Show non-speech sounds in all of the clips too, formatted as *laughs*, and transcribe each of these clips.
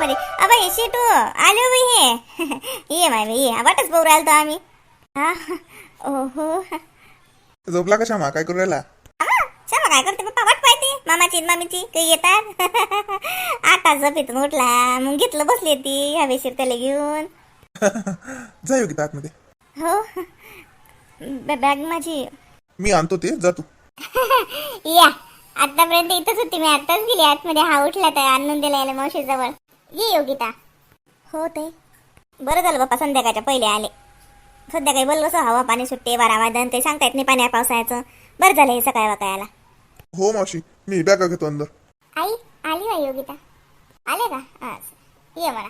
मध्ये अबा हे शेटू आलो बाई हे. *laughs* ये माय बाई ये वाटच पाहू राहिलो आम्ही हा ओहो. झोपला का श्यामा? काय करू राहिला? हा, चला काय करते? पप्पा वाट पाहते. मामाची आणि मामीची काही येतात? *laughs* आता झोपेतून उठला. मग घेतलं बसली ती हवेशीर त्याला घेऊन. *laughs* जा योगिता आतमध्ये. हो. ब- बॅग माझी. मी आणतो ते जा तू. या. आतापर्यंत इथंच होती मी आताच गेली. आतमध्ये हा उठला तर आणून दिला याला मावशी जवळ ये योगिता. हो ते. बरं झालं बाप्पा संध्याकाळच्या पहिले आले. संध्याकाळी बोल कसं हवा पाणी सुट्टे वारा वादन ते सांगता येत नाही पाण्या पावसाळ्याचं. बरं झालं हे सकाळी वाकायला हो मावशी मी बॅगा घेतो अंदर. आई आली बा योगिता? आले का? आज ये म्हणा.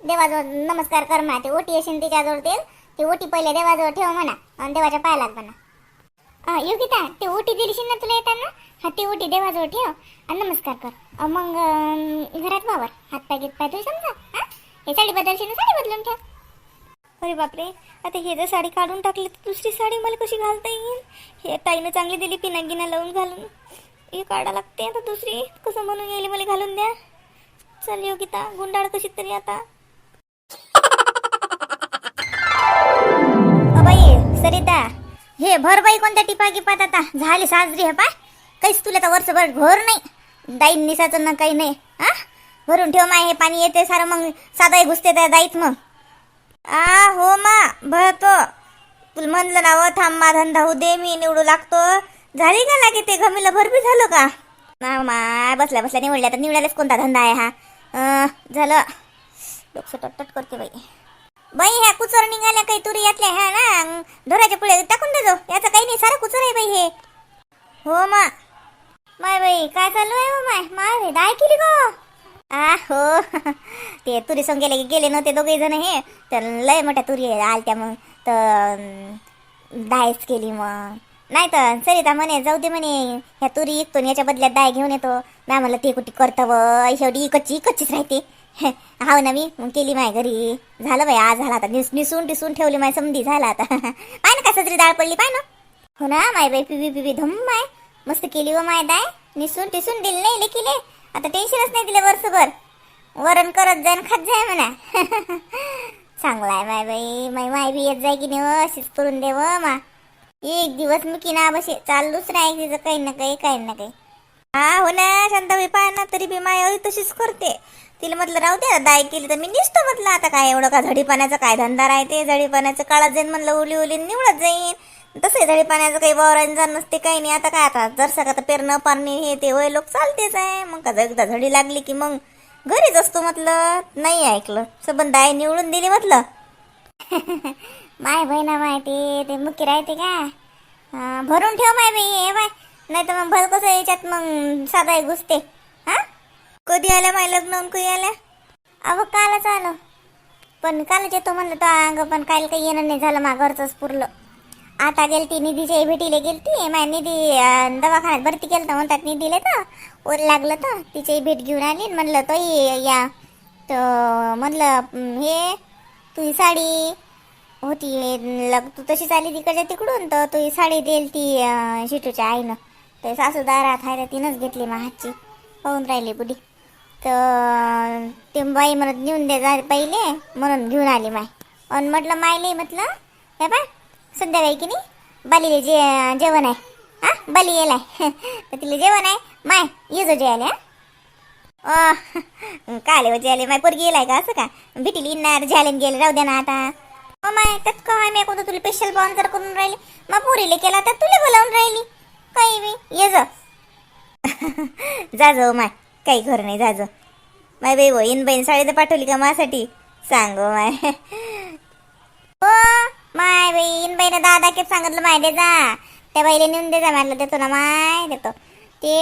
देवाजवळ नमस्कार कर म्हणा ते ओटी येशील तिच्याजवळ ते ती ओटी पहिले देवाजवळ ठेव म्हणा आणि देवाच्या पाया लाग म्हणा योगिता ते ओटी दिलीशील ना तुला येताना? हा ते ओटी देवाजवळ ठेव. आणि नमस्कार कर. मग घरात वावर. हात पाय घेत तुला समजा हा? हे साडी बदलशील ना साडी बदलून ठेव. अरे बापरे आता हे जर साडी काढून टाकली तर दुसरी साडी मला कशी घालता येईल? हे ताईनं चांगली दिली पिना गिना लावून घालून. हे काढा लागते आता दुसरी. कसं म्हणून येईल मला घालून द्या. चल योगिता गुंडाळ कशी तरी आता. सरिता. हे भर बाई कोणत्या टिपा गिपात आता? झाली साजरी हे पाय. काहीच तुला तर वर्षभर घोर नाही. दाईन निसाचं ना काही नाही. हा भरून ठेव माय हे पाणी येते सारं मग. साधाही घुसते त्या दाईत मग. आ हो मा भरतो तुला म्हणलं ना व थांब मा धंदा होऊ दे मी निवडू लागतो. झाली का लागे ते घमीला? भरबी झालं का? ना मा बसल्या बसल्या निवडल्या. तर निवडायलाच कोणता धंदा आहे हा? झालं. डोकं टटट करते बाई. बाई ह्या कुचर निघाल्या काही तुरी यातल्या ह्या ना धोराच्या पुढे टाकून दे याचं काही नाही सारा कुचर आहे बाई हे. हो मा. माय बाई काय चालू आहे हो माय? माय बाई दाय केली गो. आ हो. *laughs* ते तुरी संग गेले गेले नव्हते दोघे जण हे. तर लय मोठ्या तुरी आलत्या मग. तर दायच केली मग. नाही तर सरिता म्हणे जाऊ दे म्हणे ह्या तुरी इकतो आणि याच्या बदल्यात दाय घेऊन येतो. ना मला ते कुठे करतं व? शेवटी इकच्ची इकच्चीच राहते. हाव ना मी मग केली माय घरी. झालं बाई आज झाला आता. निस निसून टिसून ठेवली माय समधी झाला आता. *laughs* पाय ना कसं तरी डाळ पडली पाय ना. हो ना माय बाई पिवी पिवी धम माय. मस्त केली व माय दाय. निसून टिसून दिली नाही लेकिले. आता टेन्शनच नाही दिलं वर्षभर. वरण करत जाईन खात जाय म्हणा. *laughs* चांगला आहे माय बाई. माय माय बी येत जाय की नाही व अशीच करून देव हो, मा. एक दिवस मी किना बसे चालूच नाही तिचं काही ना काही काही ना काही. हा हो ना शांताबाई पाय ना तरी बी माय तशीच करते. तिला म्हटलं राहू दे दाय केली तर मी निसतो म्हटलं आता काय एवढं का झडीपाण्याचा काय धंदा राहते झडीपाण्याचं काळात जाईन म्हणलं उली उली निवडत जाईन. तसं झडीपाण्याचं काही वावरांचं नसते काही नाही. आता काय आता जर सका तर पेरणं पाणी हे ते वय लोक चालतेच आहे. मग का एकदा झडी लागली की मग घरीच असतो म्हटलं. नाही ऐकलं. सबंध दाय निवडून दिली म्हटलं. *laughs* माय बहिणा माहिती ते. मुकी राहते का? भरून ठेव माय बाई हे बाय. नाही तर मग भर कसं याच्यात मग साधा घुसते. कधी आलं माय लग्न कधी आल्या अहो कालच आलो. पण कालच येतो म्हणलं तर अंग पण काल काही येणं नाही झालं मा घरचंच पुरलं. आता गेलती निधीच्या भेटीला गेलती. माय निधी दवाखान्यात भरती केलं तर म्हणतात निधीला तर. ओर लागलं तर तिची भेट घेऊन आली म्हणलं तो या तर म्हणलं हे तुझी साडी होती लग तू तशीच आली तिकडच्या तिकडून तर तुझी साडी देईल ती शिटूच्या आईनं. तर सासूदारात आहे तिनंच घेतली मा हातची पाहून राहिली बुडी तर ते बाई म्हणत नेऊन दे जा पहिले म्हणून घेऊन आली माय. आणि म्हटलं मायले म्हटलं हे बा संध्याकाळी की नाही? बालीले जे जेवण आहे. हा बाली येलाय *laughs* तर तिला जेवण आहे. माय ये जो जेवायला हा? काले वजे आले माय पोरगी येलाय का असं का? भेटील इन्नार झाले गेले राहू द्या ना आता. हो माय त्यात काय मी कोणतं तुला स्पेशल स्पॉन्सर करून राहिली. मग पोरीले केला तर तुला बोलावून राहिली. काही बी ये *laughs* जा. जा जाऊ माय. काही खरं नाही जायचं माय बाई हो इन बहीण साडी तर पाठवली का माझ्यासाठी? सांगो माय. हो माय बहीण बाईनं दादा केप सांगितलं माय दे जा त्या बाईला नेऊन दे जा म्हटलं देतो ना माय देतो. ते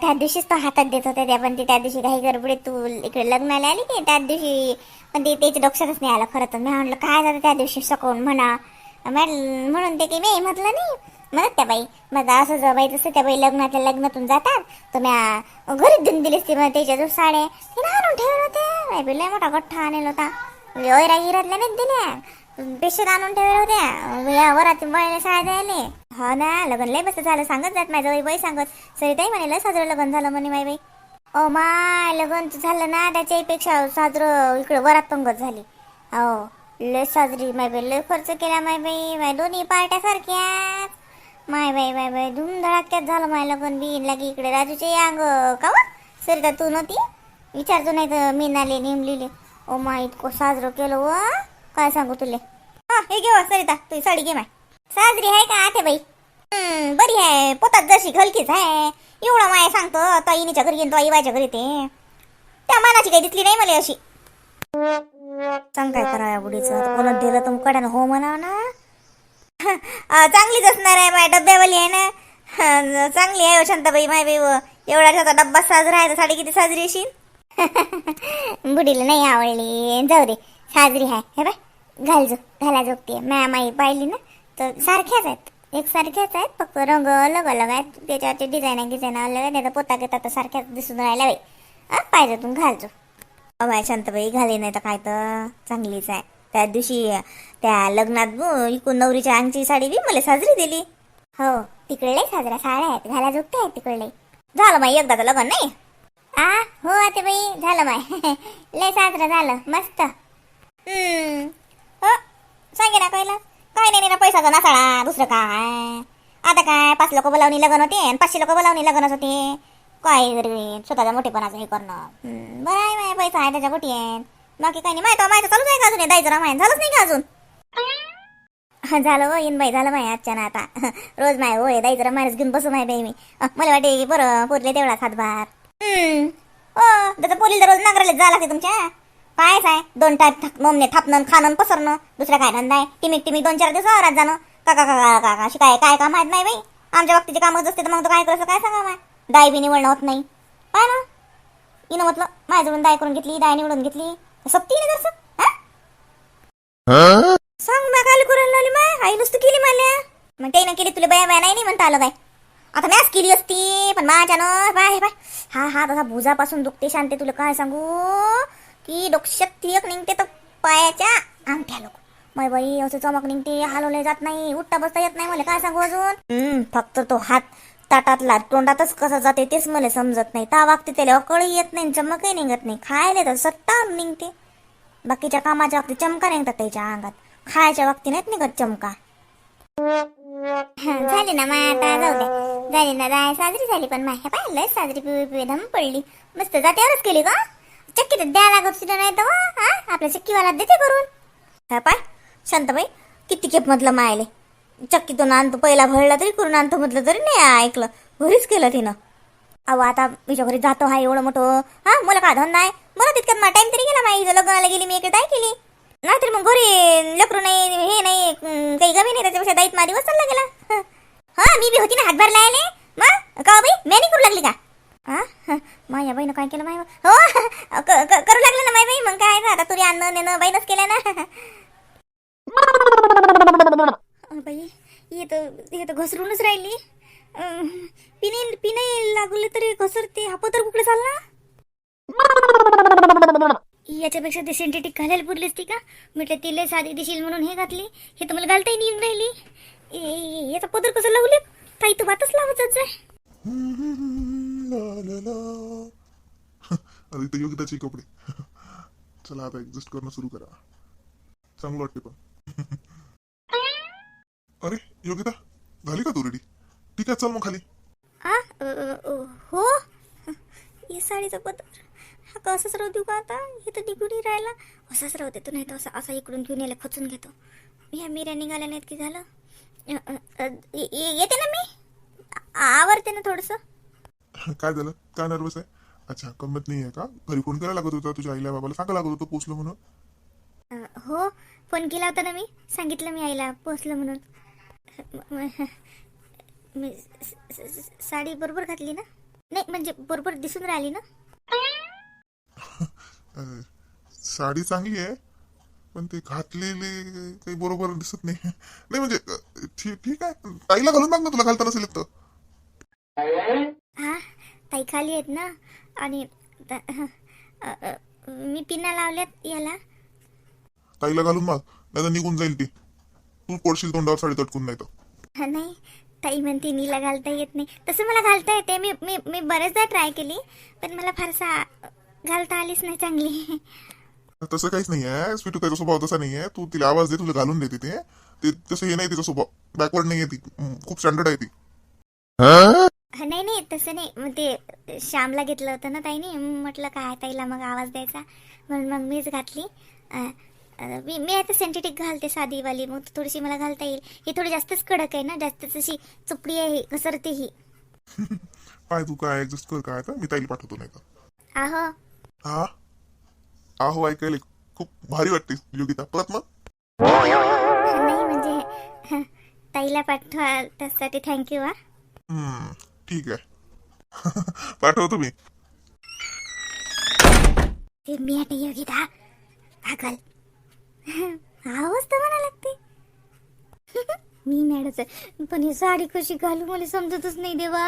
त्या दिवशीच तो हातात देत होते त्या पण ते त्या दिवशी काही गडबडीत तू इकडे लग्नाला आली की त्या दिवशी? पण ते त्याच्या डोक्षातच नाही आलं खरं तर. मी म्हटलं काय झालं त्या दिवशी सकवून म्हणा? म्हटलं- म्हणून ते की मी म्हटलं नाही. म्हणत त्या बाई? मग असं जर बाई तसं त्या बाई लग्नाच्या लग्नातून जातात. तर म्या घरीच देऊन दिलीस ती मग त्याच्या जो साड्या. तिने आणून ठेवलं होत्या. बाई लय मोठा गठ्ठा आणलेला होता. म्हणजे योयरा हिरातल्या नाही दिल्या. पेशर आणून ठेवल्या होत्या. म्हणजे या वरात बळले साड्या द्यायले. हो ना लग्न लय मस्त झालं. सांगत जात माझं बाई बाई सांगत. सरी ताई म्हणे लय साजरं लग्न झालं म्हणे माई बाई. ओ माय लग्न झालं ना. त्याच्यापेक्षा साजरं इकडे वरात पंगत झाली. हो लय साजरी. माय बाई लय खर्च केला माय बाई. माय दोन्ही पार्ट्या सारख्या माय बाई माय बाई धूमधडाक्यात झालं माय लग्न बिन लागी इकडे राजूचे अंग. का व? सरिता तू नव्हती? विचारतो नाही तर मी नाले नेमलेले. ओ माय इतकं साजरं केलं व. काय सांगू तुले? हा हे घे सरिता तुझी साडी घे माय. साजरी आहे का आते बाई? हम्म, बरी आहे. पोतात जशी घलकीच आहे. एवढा माय सांगतो तो इनीच्या घरी येईन तो इवायच्या घरी ते. त्या मानाची काही दिसली नाही मला अशी. सांग काय करा या बुडीचं कोणत दिलं तर कड्यानं हो म्हणा ना. चांगलीच असणार आहे माय डब्यावाली आहे ना. चांगली आहे हो, शांताबाई माय बाई एवढा डब्बा साजरा आहे तर साडी किती साजरी अशी बुडीला *laughs* नाही आवडली. जाऊ दे साजरी आहे. हे बाय घाल जो घाला जोगते मॅ माई पाहिली ना तर सारख्याच आहेत. एक सारख्याच आहेत फक्त रंग अलग अलग आहेत. त्याच्यावरचे डिझाईन गिझाईन अलग आहे नाही तर पोता घेतात तर सारख्याच दिसून राहिल्या बाई. पाहिजे तू घालजो अमाय शांतबाई घाले नाही तर काय तर. चांगलीच आहे. त्या दिवशी त्या लग्नात इकून नवरीच्या अंगची साडी बी मला साजरी दिली. हो तिकडे लय साजऱ्या साड्या आहेत घाला झुकते आहेत तिकडे झालं माई एकदाचं लग्न नाही? आ हो आता बाई झालं माय. *laughs* लय साजरं झालं मस्त. हम्म. हो सांगे ना पहिला काय नाही ना पैसाचा नासाळा दुसरं काय? आता काय पाच लोक बोलावणी लग्न होते आणि पाचशे लोक बोलावणी लग्नच होते काय रे स्वतःच्या मोठेपणाचं हे करणं. बरं आहे माय पैसा आहे त्याच्या गोटी आहेत बाकी काही नाही. माहिती माहिती चालूच आहे का अजून? हे द्यायचं रामायण झालंच नाही का अजून? हा, झालं हो इन बाई झालं माय आजच्या ना आता. *laughs* रोज माय होय दाईचं रामायणच घेऊन बसू माय बाई मी. मला वाटे की बरं पोरले तेवढा खात हम्म. हो त्याचं पोलील रोज नांगरायला जा लागते तुमच्या. काय आहे. दोन टाईप मोमने थापणं खाणं पसरणं. दुसरा काय धंदा आहे? टिमिक टिमिक दोन चार दिवस वावरात जाणं. काका काका काका अशी काय काय काम माहीत नाही बाई? आमच्या बाबतीचे कामच असते तर मग तो काय करायचं काय सांगा माय? दाय बी निवडणं होत नाही. पाय ना. हिनं म्हटलं माझ्याजवळून दाय करून घेतली दाय निवडून घेतली. सत्ती ना जरसं हा? सांग बा काय करायला लागली माय? आई नुसतं केली मला मग त्यानं केली तुला बाया बाया नाही नाही म्हणता आलं काय आता मॅच केली असती पण माझ्यानं बाय बाय. हा हा तसा भुजापासून दुखते शांते तुला काय सांगू? की डोक्यात तियक निघते तर पायाच्या अंगठ्या लोक. माय बाई असं चमक निघते हलवले जात नाही उठता बसता येत नाही मला काय सांगू अजून? हम्म, फक्त तो हात ताटातला तोंडातच कसं जाते तेच मला समजत नाही. ता वागते त्याला अकळही येत नाही चमकही निघत नाही. खायला तर सट्टा निघते. बाकीच्या कामाच्या बाबतीत चमका निघतात त्याच्या अंगात. खायच्या बाबतीत नाहीत निघत चमका. झाली ना माय आता जाऊ द्या. झाली ना जाय साजरी झाली पण माय. पाहिलं साजरी पिवळी पिवी धम पडली. मस्त जात्यावरच केली का चक्की तर द्या लागत सुद्धा नाही तर आपल्या चक्कीवाला देते करून. हा पाय. शांतबाई किती खेप मधलं मायले. चक्कीतून आणतो पहिला भरला तरी करून आणतो म्हटलं तरी नाही ऐकलं. घरीच केलं तिनं. अहो आता माझ्या घरी जातो हा एवढं मोठं. हा मला काय धंदा आहे? मला तितक्यात मला टाईम तरी गेला माहिती लग्नाला गेली मी इकडे काय केली. नाहीतर मग घरी लकरू नाही हे नाही काही गमी नाही. त्याच्यापेक्षा दाईत मा दिवस चालला गेला हा मी बी होती ना हातभार लायले. मग? का हो बाई? मॅनी करू लागली का? हा हा, माया बाईनं काय केलं माय? हो क- करू लागलं ना माय बाई? मग काय आता तुरी आणणं नेणं बाईनच केलं ना. मग बाई. ये तर हे तर घसरूनच राहिली. पिणे पिणे लागले तरी घसरते. हा पदर कुठे चालला? याच्यापेक्षा ते सिंथेटिक घालायला पुरली ती का? म्हटलं तिला साधी दिशील म्हणून हे घातली. हे तर मला घालता येईल राहिली. ए, याचा पदर कसं लावले? ताई तू भातच लावत अरे इथं योगिताचे कपडे. चला आता ऍडजस्ट करणं सुरू करा. चांगलं वाटते पण. अरे योगिता झाली का तू रेडी ठीक आहे चल मग खाली. आ अ, अ, अ, हो? हे साडीचं पदर. हा कसंच राहू देऊ का आता? हे तर निघूनही राहिला. असाच राहू देतो नाही तर असं असा इकडून घेऊन यायला खचून घेतो. ह्या मिऱ्या निघाल्या नाहीत की झालं? अ, अ, अ, ये- ये- येते ना मी? आ- आवरते ना थोडंसं. काय झालं? काय नर्वस आहे? अच्छा गंमत नाही आहे का? घरी फोन करायला लागत होता? तुझ्या आईला बाबाला सांगा लागत होतं पोचलो म्हणून? अ, हो फोन केला होता ना मी. सांगितलं मी आईला पोचलं म्हणून. *laughs* म- साडी बरोबर घातली ना? नाही म्हणजे बरोबर दिसून राहिली ना? *laughs* साडी चांगली आहे पण ते घातलेली काही बरोबर दिसत नाही. *laughs* नाही म्हणजे ठीक ठीक आहे. ताईला घालून टाक ना तुला घालता नसेल येत तर हा ताई खाली आहेत ना? आणि मी पिना लावल्यात याला. ताईला घालून माग नाही तर निघून जाईल ती. तू पडशील तोंडावर साडी तटकून नाही तर हा, नाही ताई म्हणते नीला घालता येत नाही. तसं मला घालता येते. मी मी मी बरेचदा ट्राय केली पण मला फारसा घालता आलीच नाही चांगली. तसं काहीच नाही आहे स्वीटू त्याचा स्वभाव तसा नाही आहे तू तिला आवाज दे तुला घालून देते ते. ते तसं हे नाही तिचा स्वभाव. बॅकवर्ड नाही आहे ती. हम्म, खूप स्टँडर्ड आहे ती. हा, नाही नाही तसं नाही. मग ते श्यामला घेतलं होतं ना ताईने. म्हटलं काय ताईला मग आवाज द्यायचा? म्हणून मग मीच घातली. अं, मी मी आता सेंटेटिक घालते साधीवाली मग थोडीशी मला घालता येईल. ही थोडी जास्तच कडक आहे ना जास्तच अशी चुपडी आहे ही, घसरते ही. *laughs* पाय तू काय ऍडजस्ट कर काय मी ताईला पाठवतो नाही तर आहो. हा? आहो ऐकायला खूप भारी वाटते योगिता. परत मग? नाही म्हणजे *laughs* ताईला पाठवा त्यासाठी थँक्यू हा. ठीक आहे. *laughs* पाठवतो मी. ते मी आता योगिता. पागल. आवाज तर म्हणा लागते. मी मॅडम पण ही साडी कशी घालू मला समजतच नाही देवा.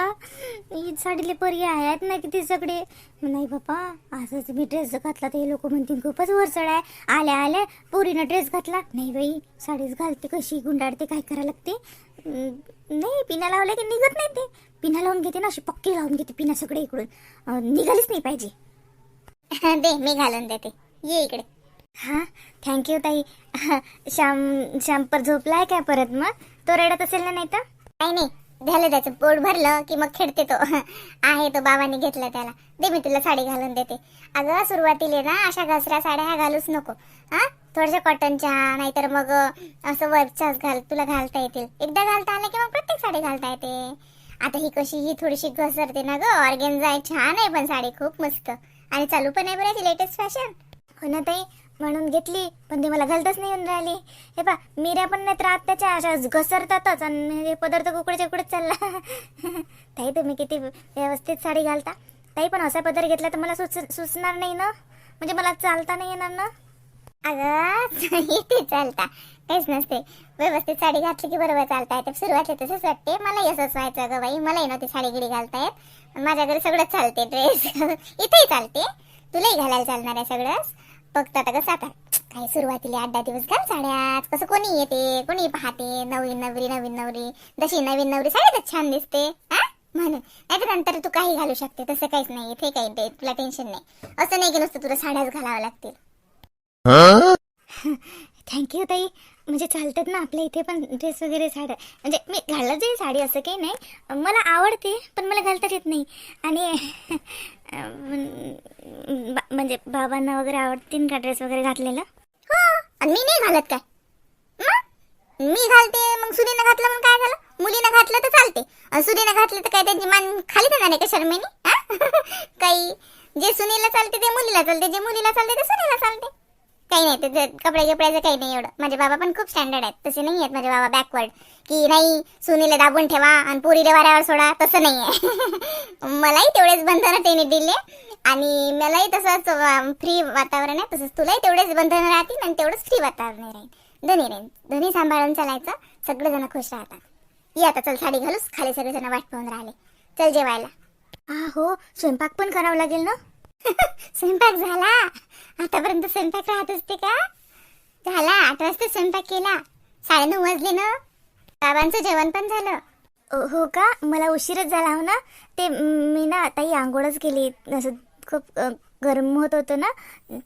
ही साडीले पर्याय आहेत ना किती सगळे. नाही बापा असंच मी ड्रेस घातला तर हे लोक म्हणतील खूपच वरचड आहे. आल्या आल्या पोरीनं ड्रेस घातला. नाही बाई साडीच घालते कशी गुंडाळते काय करायला लागते? नाही पिना लावल्या की निघत नाही ते. पिना लावून घेते ना अशी पक्की लावून घेते पिना सगळे इकडून. निघालीच नाही पाहिजे. दे मी घालून देते. ये इकडे. हा? थँक्यू ताई. श्याम श्यामपर झोपलाय काय परत मग? तो रडत असेल ना नाही तर काही नाही. झालं त्याचं. पोट भरलं की मग खेळते तो. आहे तो बाबांनी घेतला त्याला. दे मी तुला साडी घालून देते. अगं सुरुवातीला ना अशा घसऱ्या साड्या ह्या घालूच नको. हां? थोड्याशा कॉटनच्या नाहीतर मग असं वर्कच्याच घाल तुला घालता येतील. एकदा घालता आलं की मग प्रत्येक साडी घालता येते. आता ही कशी ही थोडीशी घसरते ना ग. ऑर्गेन्झा आहे छान आहे पण साडी. खूप मस्त. आणि चालू पण आहे बरं लेटेस्ट फॅशन हो ना ताई? म्हणून घेतली पण ते मला घालतच नाही येऊन राहिली. हे पा मिऱ्या पण नाही तर त्याच्या अशा घसरतातच आणि हे पदार्थ कुकडेच्या कुकडेच चालला. *laughs* ताई तुम्ही किती व्यवस्थित साडी घालता. ताई पण असा पदार्थ घेतला तर मला सुच सुचणार नाही ना? म्हणजे मला चालता नाही येणार ना? अगं ते चालता. काहीच नसते. व्यवस्थित साडी घातली की बरोबर चालता येते. सुरुवातीला तसंच वाटते. मलाही असंच व्हायचं अगं बाई. मलाही नव्हती साडी गिडी घालता येत. माझ्या घरी सगळंच चालते ड्रेस *laughs* इथेही चालते. तुलाही घालायला चालणार आहे सगळंच. फक्त आता कसं आता काही सुरुवातीला आठ दहा दिवस घाल साड्यात. कसं कोणी येते कोणी पाहते नवीन नवरी नवीन नवरी. जशी नवीन नवरी साड्यातच छान दिसते. हा म्हणून नाही तर नंतर तू काही घालू शकते. तसं काहीच नाही ते काही ते- तुला टेन्शन नाही. असं नाही की नुसतं तुला साड्याच घालावं लागतील. थँक्यू ताई. म्हणजे चालतात ना आपल्या इथे पण ड्रेस वगैरे साड्या. म्हणजे मी घालत जाईल साडी असं काही नाही. मला आवडते पण मला घालता येत नाही. आणि म्हणजे बाबांना वगैरे आवडतील का ड्रेस वगैरे घातलेला? हो आणि मी नाही घालत काय. मी घालते मग सुनीनं घातलं म्हणून काय झालं? मुलीनं घातलं तर चालते. आणि सुनीनं घातलं तर काय त्यांची मान खाली तर नाही का शर्मेनी? *laughs* काही जे सुनीला चालते ते मुलीला चालते. जे मुलीला चालते ते सुनीला चालते. काही नाही ते कपडे कपड्याचं काही नाही एवढं. माझे बाबा पण खूप स्टँडर्ड आहेत. तसे नाही आहेत माझे बाबा बॅकवर्ड की नाही सुनीला दाबून ठेवा आणि पोरीला वाऱ्यावर सोडा तसं नाही आहे. *laughs* मलाही तेवढेच बंधनं त्यांनी दिले. आणि मलाही तसंच फ्री वातावरण आहे. तसंच तुलाही तेवढेच बंधनं राहतील आणि तेवढंच फ्री वातावरण राहील. धनी राहील धनी सांभाळून चालायचं. सगळेजण खुश राहतात. ये आता चल साडी घालूस. खाली सगळेजण वाट पाहून राहिले. चल जेवायला. हा हो स्वयंपाक पण करावा लागेल ना? *laughs* स्वयंपाक झाला. आतापर्यंत स्वयंपाक राहत असते का? झाला. आठ वाजता स्वयंपाक केला. साडेनऊ वाजले ना? बाबांचं जेवण पण झालं. हो का? मला उशीरच झाला हो ना? ते मी ना ताई आंघोळच केली. असं खूप गरम होत होतं ना?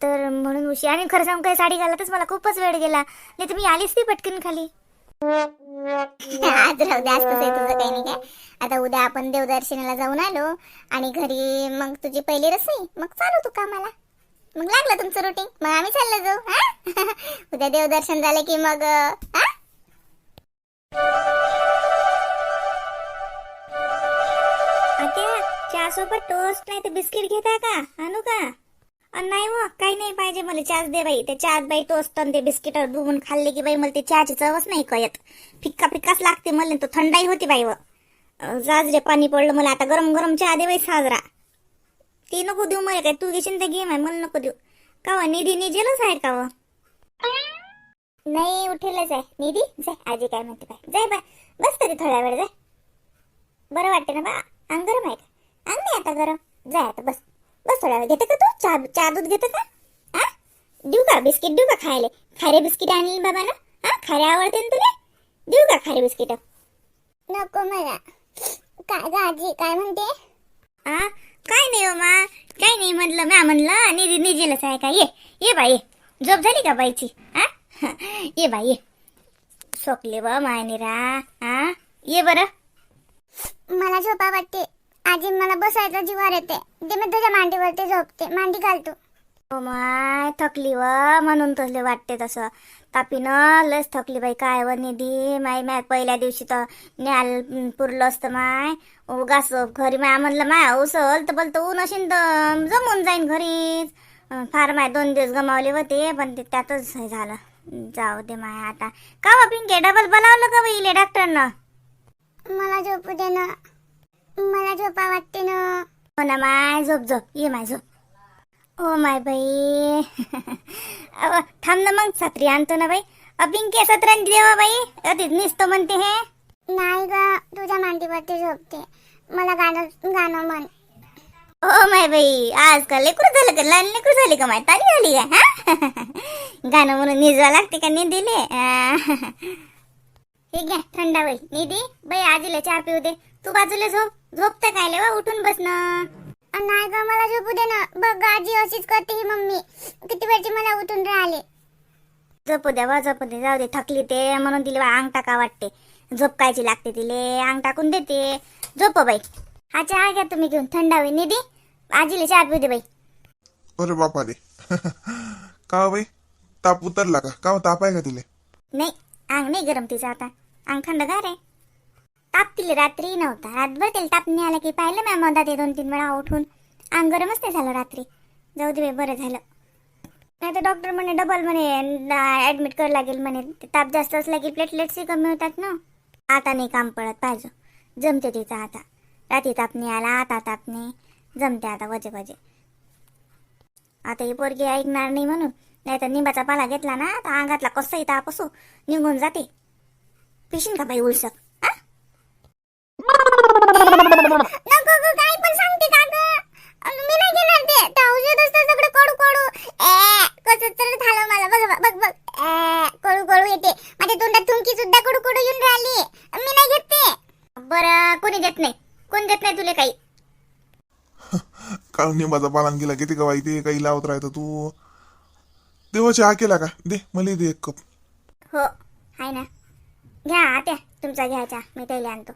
तर म्हणून उशीर आणि खरं सांगू काही साडी घालतच मला खूपच वेळ गेला. नाही तर मी आलीच ती पटकन खाली. *laughs* आज राहू दे आज कसं तुझं काही नाही काय. आता उद्या आपण देवदर्शनाला जाऊन आलो आणि घरी मग तुझी पहिली रसोई. मग चालू तू कामाला. मग लागलं तुमचं रुटीन मग आम्ही चाललो जाऊ हा? *laughs* उद्या देवदर्शन झालं की मग हा? चहा सोबत टोस्ट नाही तर बिस्किट घेता का? आणू का? नाही हो काही नाही पाहिजे मला चहाच दे बाई. ते चहात बाई टोस्ट आणि ते बिस्किट डुबून खाल्ले की बाई मला ते चहाची चवच नाही कळत. फिक्का फिक्काच लागते मला तो थंडाई होती बाई हो. व जाजरे पाणी पडलं मला. आता गरम गरम चहा दे बाई साजरा. ती नको देऊ मला काय. तू घेशील तर घे माय मला नको देऊ. का व निधी निजेलच आहे का व नाही उठेलच आहे. निधी जाय. आजी काय म्हणते बाय जाय बाय बस तरी थोड्या वेळ जाय. बरं वाटते ना बा? अंग गरम आहे का? अंग नाही आता गरम. जाय आता बस. बस थोड्या वेळ घेते का तू? चहा चहा दूध घेते का? हा देऊ का बिस्किट? देऊ का खायला? खारे बिस्किट आणले बाबा ना हा खारे आवडते ना तुला? देऊ का खारे बिस्किट? नको मला. काय ग आजी काय म्हणते? आ? काय नाही हो मा. काय नाही म्हणलं म्या म्हणलं निधी निजीलच आहे का? ये. ये बाई. झोप झाली का बाईची? आ? *laughs* ये बाई ये. सोकले व मायनीरा. आ? ये बरं. मला झोपा वाटते. आजी मला बसायचं जीवार येते. ते मी तुझ्या मांडीवरती झोपते. मांडी घालतो हो माय थकली व म्हणून तसले वाटते तसं. तापीनं लस थकली बाई काय व निधी. माय माय पहिल्या दिवशी तर न्याल पुरलं असतं माय. उगाच घरी माय म्हणलं माय उसळ तर बोलतं ऊन असेल तर जमून जाईन घरीच. फार माय दोन दिवस गमावले होते पण ते त्यातच झालं. जाऊ दे माय आता. का बा पिंके डबल बोलावलं का बाई इले डॉक्टरनं मला झोपू दे ना. मला झोपा वाटते ना. हो ना माय झोप झोप. ये माय झोप. ओ माय बाई. *laughs* थांब ना मग छत्री आणतो ना बाई. अपिंके सतरंजी देवा बाई. अति निसतो म्हणते हे. नाही ग तुझ्या मांडीवरती झोपते. मला गाणं गाणं म्हण. ओ माय बाई आजकाल लेकरू झालं का? लहान लेकरू झाली का माय? ताली आली का? हा? *laughs* गाणं म्हणून निजवा लागते का निधीले? आ, *laughs* हे घ्या थंडा बाई निधी बाई आजीला चहा पिऊ दे. तू बाजूला झोप. झोपतं काय लेवा उठून बस ना. अ, नाही ग मला झोपू दे ना. बघ आजी अशीच करते ही मम्मी. किती वेळची मला उठून राहिले. झोपू द्या बा झोपू दे जाऊ दे थकली ते. म्हणून तिला अंग टाका वाटते. झोप कायची लागते तिले. अंग टाकून देते. झोप बाई. हा चहा घ्या तुम्ही घेऊन. थंड हवी निधी. आजीला चहा पिऊ दे बाई. अरे बापा रे *laughs* का हो बाई? ताप उतरला का? का हो, ताप आहे का तिले? नाही अंग नाही गरम तिचं आता. अंग थंडगार आहे. ताप तिले रात्री नव्हता. रातभर तेल ताप नाही आला की पाहिलं मॅम मधात ते दोन तीन वेळा उठून. अंग गरमच नाही झालं रात्री. जाऊ दे बाई बरं झालं. नाही तर डॉक्टर म्हणे डबल म्हणे ऍडमिट करावं लागेल म्हणे. ताप जास्त असला की प्लेटलेट्सही कमी होतात ना. आता नाही काम पडत पाहिजे. जमते तिचं आता. रात्री ताप नाही आला आता ताप नाही. जमते आता वजे वजे. आता ही पोरगी ऐकणार नाही म्हणून. नाही तर निंबाचा पाला घेतला ना तर अंगातला कसंही ताप असो निघून जाते. पिशीन का बाई उलसक? नको ग काय पण सांगते का ग? अ, मी नाही घेणार ते. त्या औषध असतं सगळं कडू कडू. ए कसं तर झालं मला. बघ बघ बघ बघ. ए कडू कडू येते. माझ्या तोंडात थुंकी सुद्धा कडू कडू येऊन राहिली. मी नाही घेत ते. बरं कोणी देत नाही. कोण देत नाही तुले काही? काल निंबाचा पालान गेला. किती का बाई ते काही लावत राहतं तू. देवाची हा केला का? दे मला दे एक कप. हो आहे ना. घ्या आत्या. तुमचा घ्यायचा. मी त्याला आणतो.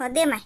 हो दे माय.